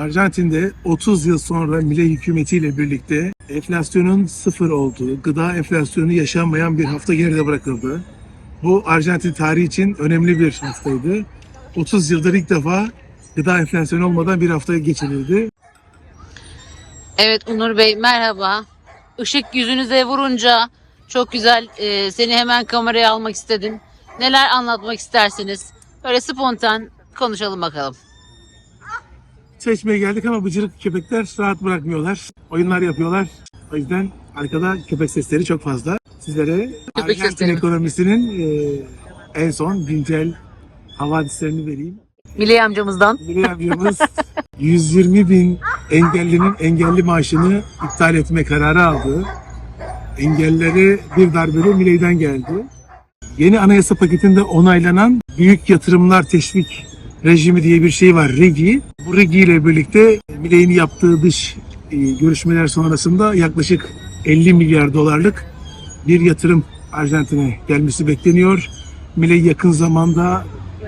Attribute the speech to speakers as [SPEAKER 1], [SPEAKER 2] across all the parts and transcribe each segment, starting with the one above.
[SPEAKER 1] Arjantin'de 30 yıl sonra Milei hükümetiyle birlikte enflasyonun sıfır olduğu, gıda enflasyonu yaşanmayan bir hafta geride bırakıldı. Bu Arjantin tarihi için önemli bir haftaydı. 30 yıldır ilk defa gıda enflasyonu olmadan bir hafta geçirildi.
[SPEAKER 2] Evet Onur Bey merhaba. Işık yüzünüze vurunca çok güzel e, seni hemen kameraya almak istedim. Neler anlatmak istersiniz? Böyle spontan konuşalım bakalım.
[SPEAKER 1] Çay içmeye geldik ama bıcırık köpekler rahat bırakmıyorlar. Oyunlar yapıyorlar. O yüzden arkada köpek sesleri çok fazla. Sizlere
[SPEAKER 2] Köpek
[SPEAKER 1] Arjantin ekonomisinin e, en son güncel havadislerini vereyim.
[SPEAKER 2] Milli amcamızdan.
[SPEAKER 1] Milli amcamız 120 bin engellinin engelli maaşını iptal etme kararı aldı. Engelleri bir darbeyle Miley'den geldi. Yeni anayasa paketinde onaylanan büyük yatırımlar teşvik rejimi diye bir şey var RIGI. Bu RIGI ile birlikte Miley'in yaptığı dış e, görüşmeler sonrasında yaklaşık 50 milyar dolarlık bir yatırım Arjantin'e gelmesi bekleniyor. Milei yakın zamanda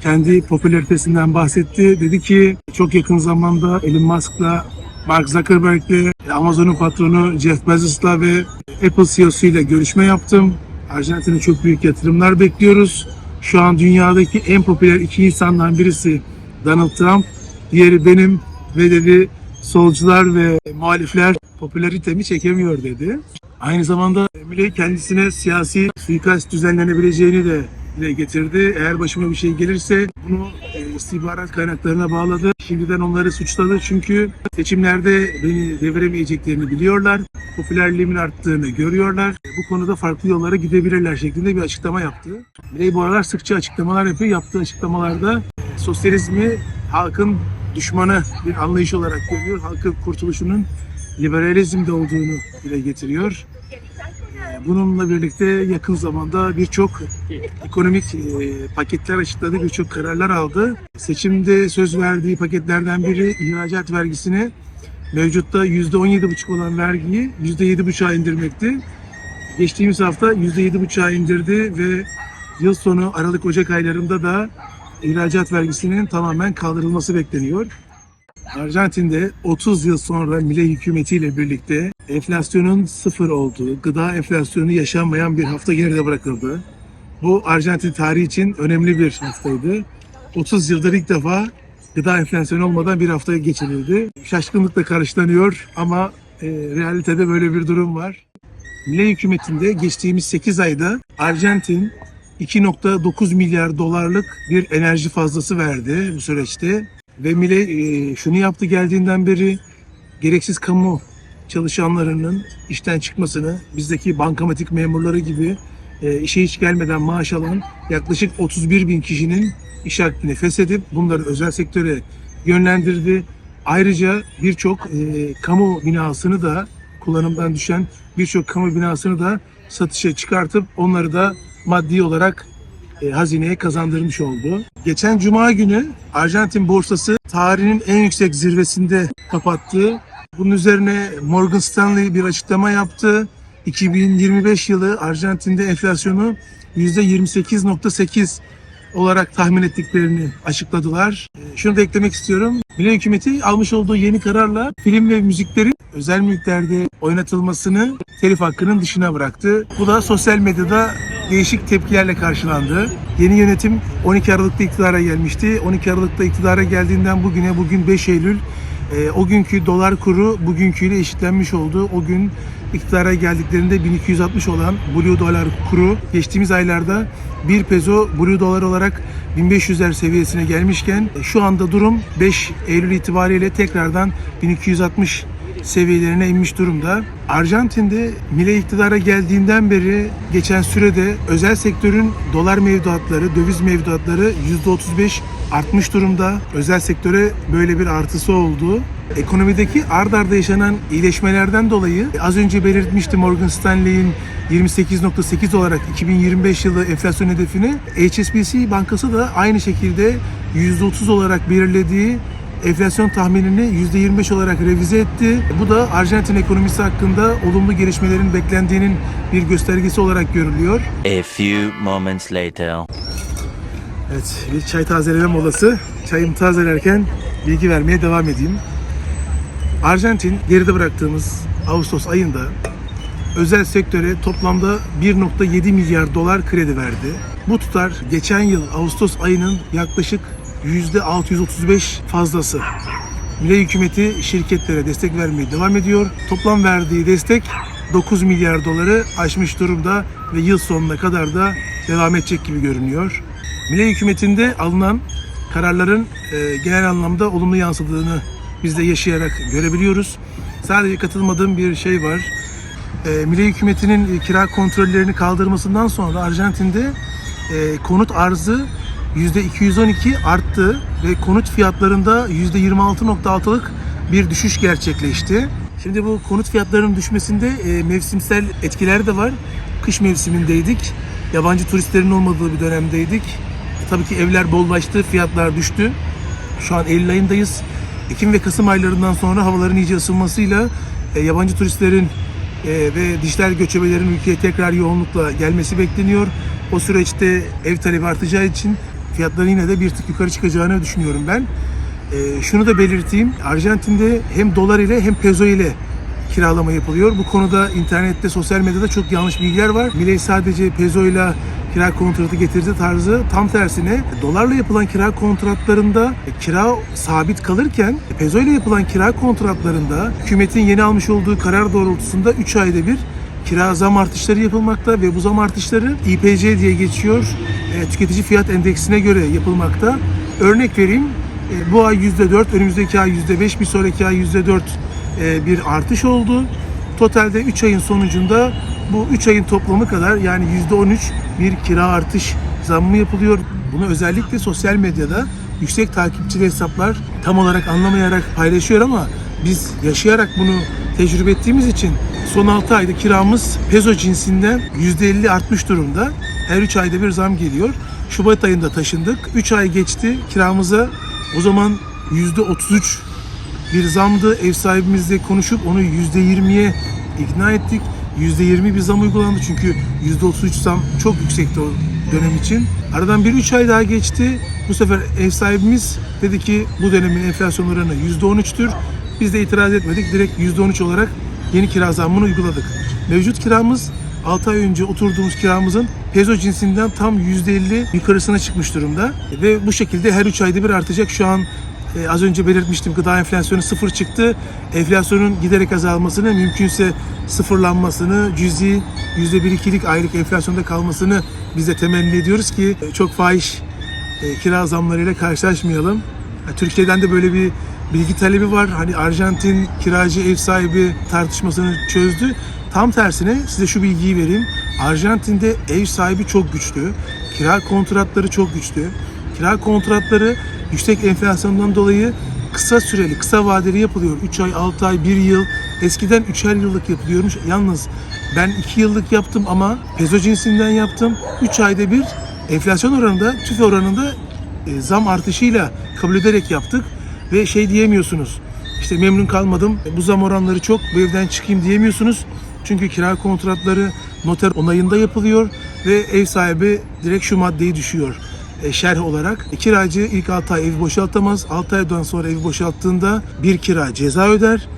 [SPEAKER 1] kendi popülaritesinden bahsetti. Dedi ki çok yakın zamanda Elon Musk'la, Mark Zuckerberg'le, Amazon'un patronu Jeff Bezos'la ve Apple CEO'su ile görüşme yaptım. Arjantin'e çok büyük yatırımlar bekliyoruz. Şu an dünyadaki en popüler iki insandan birisi Donald Trump, diğeri benim ve dedi solcular ve muhalifler popülaritemi çekemiyor dedi. Aynı zamanda Milei kendisine siyasi suikast düzenlenebileceğini de dile getirdi. Eğer başıma bir şey gelirse bunu e, istihbarat kaynaklarına bağladı. Şimdiden onları suçladı çünkü seçimlerde beni deviremeyeceklerini biliyorlar. Popülerliğimin arttığını görüyorlar. Bu konuda farklı yollara gidebilirler şeklinde bir açıklama yaptı. Milei bu aralar sıkça açıklamalar yapıyor. Yaptığı açıklamalarda sosyalizmi halkın düşmanı bir anlayış olarak görüyor. Halkın kurtuluşunun liberalizmde olduğunu dile getiriyor. Bununla birlikte yakın zamanda birçok ekonomik e, paketler açıkladı, birçok kararlar aldı. Seçimde söz verdiği paketlerden biri ihracat vergisini mevcutta %17,5 olan vergiyi %7,5'a indirmekti. Geçtiğimiz hafta %7,5'a indirdi ve yıl sonu Aralık-Ocak aylarında da ihracat vergisinin tamamen kaldırılması bekleniyor. Arjantin'de 30 yıl sonra Milei hükümetiyle birlikte enflasyonun sıfır olduğu, gıda enflasyonu yaşanmayan bir hafta geride bırakıldı. Bu Arjantin tarihi için önemli bir haftaydı. 30 yıldır ilk defa gıda enflasyonu olmadan bir hafta geçirildi. Şaşkınlıkla karşılanıyor ama e, realitede böyle bir durum var. Milei hükümetinde geçtiğimiz 8 ayda Arjantin 2.9 milyar dolarlık bir enerji fazlası verdi bu süreçte. Ve Milei e, şunu yaptı geldiğinden beri gereksiz kamu çalışanlarının işten çıkmasını, bizdeki bankamatik memurları gibi e, işe hiç gelmeden maaş alan yaklaşık 31 bin kişinin iş hakkını feshedip bunları özel sektöre yönlendirdi. Ayrıca birçok e, kamu binasını da kullanımdan düşen birçok kamu binasını da satışa çıkartıp onları da maddi olarak e, hazineye kazandırmış oldu. Geçen cuma günü Arjantin borsası tarihinin en yüksek zirvesinde kapattı. Bunun üzerine Morgan Stanley bir açıklama yaptı. 2025 yılı Arjantin'de enflasyonu %28.8 olarak tahmin ettiklerini açıkladılar. E, Şunu da eklemek istiyorum. Milli hükümeti almış olduğu yeni kararla film ve müziklerin özel mülklerde oynatılmasını telif hakkının dışına bıraktı. Bu da sosyal medyada değişik tepkilerle karşılandı. Yeni yönetim 12 Aralık'ta iktidara gelmişti. 12 Aralık'ta iktidara geldiğinden bugüne bugün 5 Eylül e, o günkü dolar kuru bugünküyle eşitlenmiş oldu. O gün iktidara geldiklerinde 1260 olan Blue dolar kuru geçtiğimiz aylarda 1 peso Blue dolar olarak 1500'ler seviyesine gelmişken e, şu anda durum 5 Eylül itibariyle tekrardan 1260 seviyelerine inmiş durumda. Arjantin'de Milei iktidara geldiğinden beri geçen sürede özel sektörün dolar mevduatları, döviz mevduatları %35 artmış durumda. Özel sektöre böyle bir artısı oldu. Ekonomideki ard arda yaşanan iyileşmelerden dolayı az önce belirtmiştim Morgan Stanley'in 28.8 olarak 2025 yılı enflasyon hedefini HSBC Bankası da aynı şekilde %30 olarak belirlediği enflasyon tahminini %25 olarak revize etti. Bu da Arjantin ekonomisi hakkında olumlu gelişmelerin beklendiğinin bir göstergesi olarak görülüyor.
[SPEAKER 3] A few moments later.
[SPEAKER 1] Evet, bir çay tazeleme molası. Çayımı tazelerken bilgi vermeye devam edeyim. Arjantin geride bıraktığımız Ağustos ayında özel sektöre toplamda 1.7 milyar dolar kredi verdi. Bu tutar geçen yıl Ağustos ayının yaklaşık %635 fazlası. Milli hükümeti şirketlere destek vermeye devam ediyor. Toplam verdiği destek 9 milyar doları aşmış durumda ve yıl sonuna kadar da devam edecek gibi görünüyor. Milli hükümetinde alınan kararların e, genel anlamda olumlu yansıdığını biz de yaşayarak görebiliyoruz. Sadece katılmadığım bir şey var. E, Milli hükümetinin kira kontrollerini kaldırmasından sonra Arjantin'de e, konut arzı %212 arttı ve konut fiyatlarında %26.6'lık bir düşüş gerçekleşti. Şimdi bu konut fiyatlarının düşmesinde e, mevsimsel etkiler de var. Kış mevsimindeydik. Yabancı turistlerin olmadığı bir dönemdeydik. Tabii ki evler bollaştı, fiyatlar düştü. Şu an Eylül ayındayız. Ekim ve Kasım aylarından sonra havaların iyice ısınmasıyla e, yabancı turistlerin e, ve dijital göçebelerin ülkeye tekrar yoğunlukla gelmesi bekleniyor. O süreçte ev talebi artacağı için fiyatların yine de bir tık yukarı çıkacağını düşünüyorum ben. E, şunu da belirteyim. Arjantin'de hem dolar ile hem peso ile kiralama yapılıyor. Bu konuda internette, sosyal medyada çok yanlış bilgiler var. Milei sadece peso ile kira kontratı getirdi tarzı tam tersine dolarla yapılan kira kontratlarında kira sabit kalırken peso ile yapılan kira kontratlarında hükümetin yeni almış olduğu karar doğrultusunda 3 ayda bir kira zam artışları yapılmakta ve bu zam artışları İPC diye geçiyor. E, tüketici fiyat endeksine göre yapılmakta. Örnek vereyim. E, bu ay %4, önümüzdeki ay %5, bir sonraki ay %4 e, bir artış oldu. Totalde 3 ayın sonucunda bu 3 ayın toplamı kadar yani %13 bir kira artış zammı yapılıyor. Bunu özellikle sosyal medyada yüksek takipçili hesaplar tam olarak anlamayarak paylaşıyor ama biz yaşayarak bunu tecrübe ettiğimiz için son 6 ayda kiramız peso cinsinden %50 artmış durumda. Her 3 ayda bir zam geliyor. Şubat ayında taşındık. 3 ay geçti kiramıza o zaman %33 bir zamdı. Ev sahibimizle konuşup onu %20'ye ikna ettik. %20 bir zam uygulandı çünkü %33 zam çok yüksekti o dönem için. Aradan bir 3 ay daha geçti. Bu sefer ev sahibimiz dedi ki bu dönemin enflasyon oranı %13'tür. Biz de itiraz etmedik. Direkt %13 olarak yeni kira zammını uyguladık. Mevcut kiramız 6 ay önce oturduğumuz kiramızın peso cinsinden tam %50 yukarısına çıkmış durumda. Ve bu şekilde her 3 ayda bir artacak. Şu an e, az önce belirtmiştim gıda enflasyonu sıfır çıktı. Enflasyonun giderek azalmasını, mümkünse sıfırlanmasını, cüzi %1-2'lik aylık enflasyonda kalmasını biz de temenni ediyoruz ki e, çok fahiş e, kira zamlarıyla karşılaşmayalım. Ya, Türkiye'den de böyle bir bilgi talebi var. Hani Arjantin kiracı ev sahibi tartışmasını çözdü. Tam tersine size şu bilgiyi vereyim. Arjantin'de ev sahibi çok güçlü. Kira kontratları çok güçlü. Kira kontratları yüksek enflasyondan dolayı kısa süreli, kısa vadeli yapılıyor. 3 ay, 6 ay, 1 yıl. Eskiden 3'er yıllık yapılıyormuş. Yalnız ben 2 yıllık yaptım ama peso cinsinden yaptım. 3 ayda bir enflasyon oranında, tüfe oranında e, zam artışıyla kabul ederek yaptık. Ve şey diyemiyorsunuz. İşte memnun kalmadım. Bu zam oranları çok. Bu evden çıkayım diyemiyorsunuz. Çünkü kira kontratları noter onayında yapılıyor ve ev sahibi direkt şu maddeyi düşüyor e, şerh olarak. E, kiracı ilk 6 ay evi boşaltamaz. 6 aydan sonra evi boşalttığında bir kira ceza öder.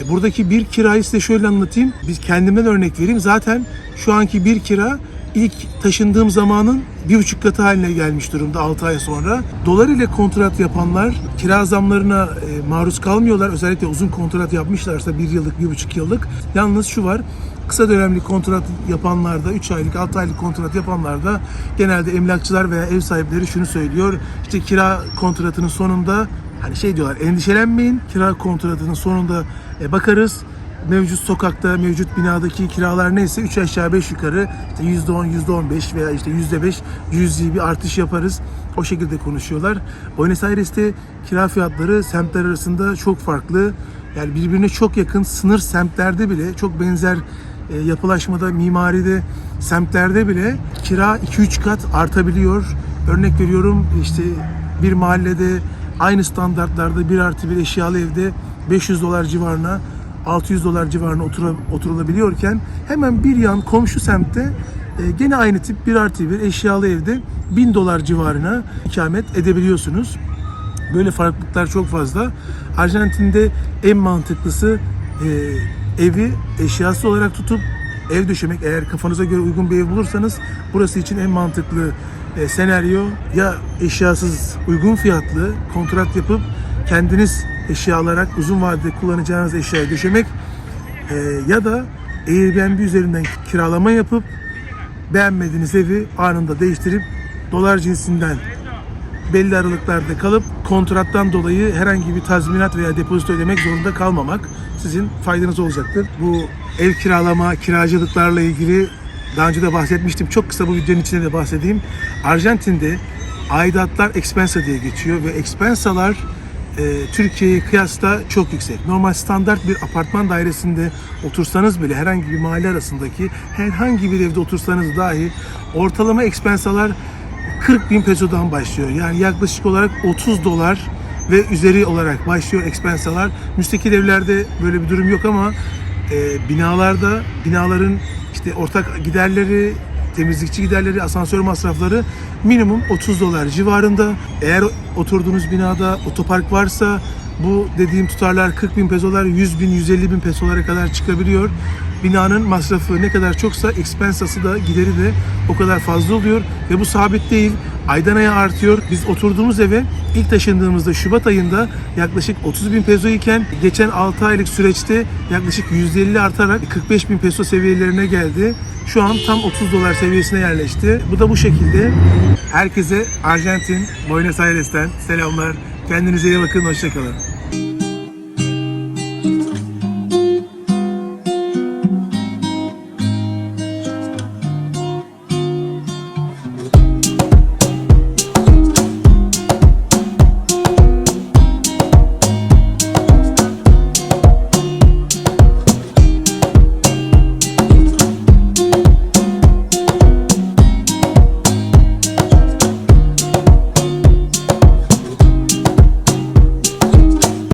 [SPEAKER 1] E, buradaki bir kirayı size şöyle anlatayım. Biz kendimden örnek vereyim. Zaten şu anki bir kira ilk taşındığım zamanın bir buçuk katı haline gelmiş durumda 6 ay sonra. Dolar ile kontrat yapanlar kira zamlarına e, maruz kalmıyorlar. Özellikle uzun kontrat yapmışlarsa bir yıllık, bir buçuk yıllık. Yalnız şu var, kısa dönemli kontrat yapanlarda, 3 aylık, 6 aylık kontrat yapanlarda genelde emlakçılar veya ev sahipleri şunu söylüyor. İşte kira kontratının sonunda hani şey diyorlar endişelenmeyin. Kira kontratının sonunda e, bakarız mevcut sokakta, mevcut binadaki kiralar neyse 3 aşağı 5 yukarı işte %10, %15 veya işte %5 cüzi bir artış yaparız. O şekilde konuşuyorlar. Buenos Aires'te kira fiyatları semtler arasında çok farklı. Yani birbirine çok yakın sınır semtlerde bile çok benzer e, yapılaşmada, mimaride, semtlerde bile kira 2-3 kat artabiliyor. Örnek veriyorum işte bir mahallede aynı standartlarda bir artı bir eşyalı evde 500 dolar civarına 600 dolar civarına otura, oturulabiliyorken hemen bir yan komşu semtte e, gene aynı tip bir artı bir eşyalı evde 1000 dolar civarına ikamet edebiliyorsunuz. Böyle farklılıklar çok fazla. Arjantin'de en mantıklısı e, evi eşyası olarak tutup ev döşemek. Eğer kafanıza göre uygun bir ev bulursanız burası için en mantıklı e, senaryo ya eşyasız uygun fiyatlı kontrat yapıp kendiniz eşya olarak uzun vadede kullanacağınız eşyayı döşemek e, ya da Airbnb üzerinden kiralama yapıp beğenmediğiniz evi anında değiştirip dolar cinsinden belli aralıklarda kalıp kontrattan dolayı herhangi bir tazminat veya depozito ödemek zorunda kalmamak sizin faydanız olacaktır. Bu ev kiralama, kiracılıklarla ilgili daha önce de bahsetmiştim. Çok kısa bu videonun içinde de bahsedeyim. Arjantin'de aidatlar expensa diye geçiyor ve expensalar Türkiye'ye kıyasla çok yüksek. Normal standart bir apartman dairesinde otursanız bile herhangi bir mahalle arasındaki herhangi bir evde otursanız dahi ortalama expensalar 40 bin pesodan başlıyor. Yani yaklaşık olarak 30 dolar ve üzeri olarak başlıyor expensalar. Müstakil evlerde böyle bir durum yok ama e, binalarda binaların işte ortak giderleri, temizlikçi giderleri, asansör masrafları minimum 30 dolar civarında. Eğer oturduğunuz binada otopark varsa bu dediğim tutarlar 40 bin pesolar 100 bin 150 bin pesolara kadar çıkabiliyor. Binanın masrafı ne kadar çoksa expensası da gideri de o kadar fazla oluyor ve bu sabit değil. Aydan aya artıyor. Biz oturduğumuz eve ilk taşındığımızda Şubat ayında yaklaşık 30 bin peso iken geçen 6 aylık süreçte yaklaşık %50 artarak 45 bin peso seviyelerine geldi. Şu an tam 30 dolar seviyesine yerleşti. Bu da bu şekilde. Herkese Arjantin, Buenos Aires'ten selamlar. Kendinize iyi bakın, hoşçakalın.